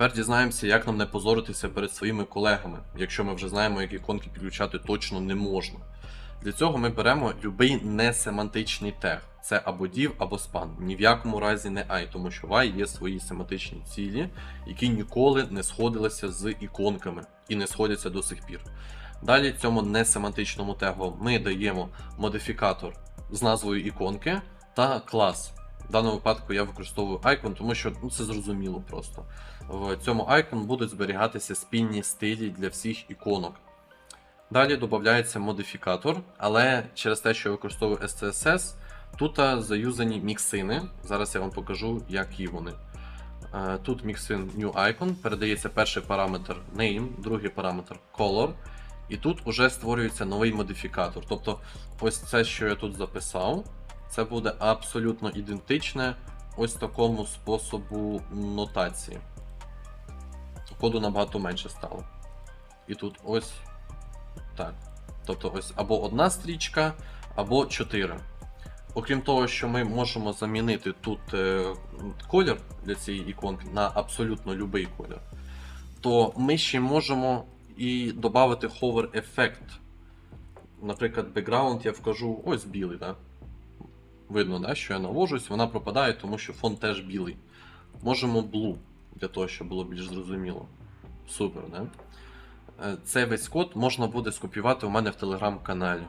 Тепер дізнаємося, як нам не позоритися перед своїми колегами, якщо ми вже знаємо, які іконки підключати точно не можна. Для цього ми беремо будь-який несемантичний тег. Це або div, або span. Ні в якому разі не I, тому що I є свої семантичні цілі, які ніколи не сходилися з іконками і не сходяться до сих пір. Далі цьому несемантичному тегу ми даємо модифікатор з назвою іконки та клас. В даному випадку я використовую icon, тому що ну, це зрозуміло просто. В цьому icon будуть зберігатися спільні стилі для всіх іконок. Далі додається модифікатор, але через те, що я використовую SCSS, тут заюзані міксини. Зараз я вам покажу, які вони. Е, Тут міксин New Icon, передається перший параметр name, другий параметр color, і тут уже створюється новий модифікатор. Тобто, ось це, що я тут записав, це буде абсолютно ідентичне ось такому способу нотації. Коду набагато менше стало. І тут ось так. Тобто ось або одна стрічка, або чотири. Окрім того, що ми можемо замінити тут е, колір для цієї іконки на абсолютно будь-який колір, то ми ще можемо і додати hover ефект. Наприклад, background я вкажу ось білий. Да? Видно, да, що я навожусь, вона пропадає, тому що фон теж білий. Можемо blue, для того, щоб було більш зрозуміло. Супер, да? Е, Цей весь код можна буде скопіювати у мене в телеграм-каналі.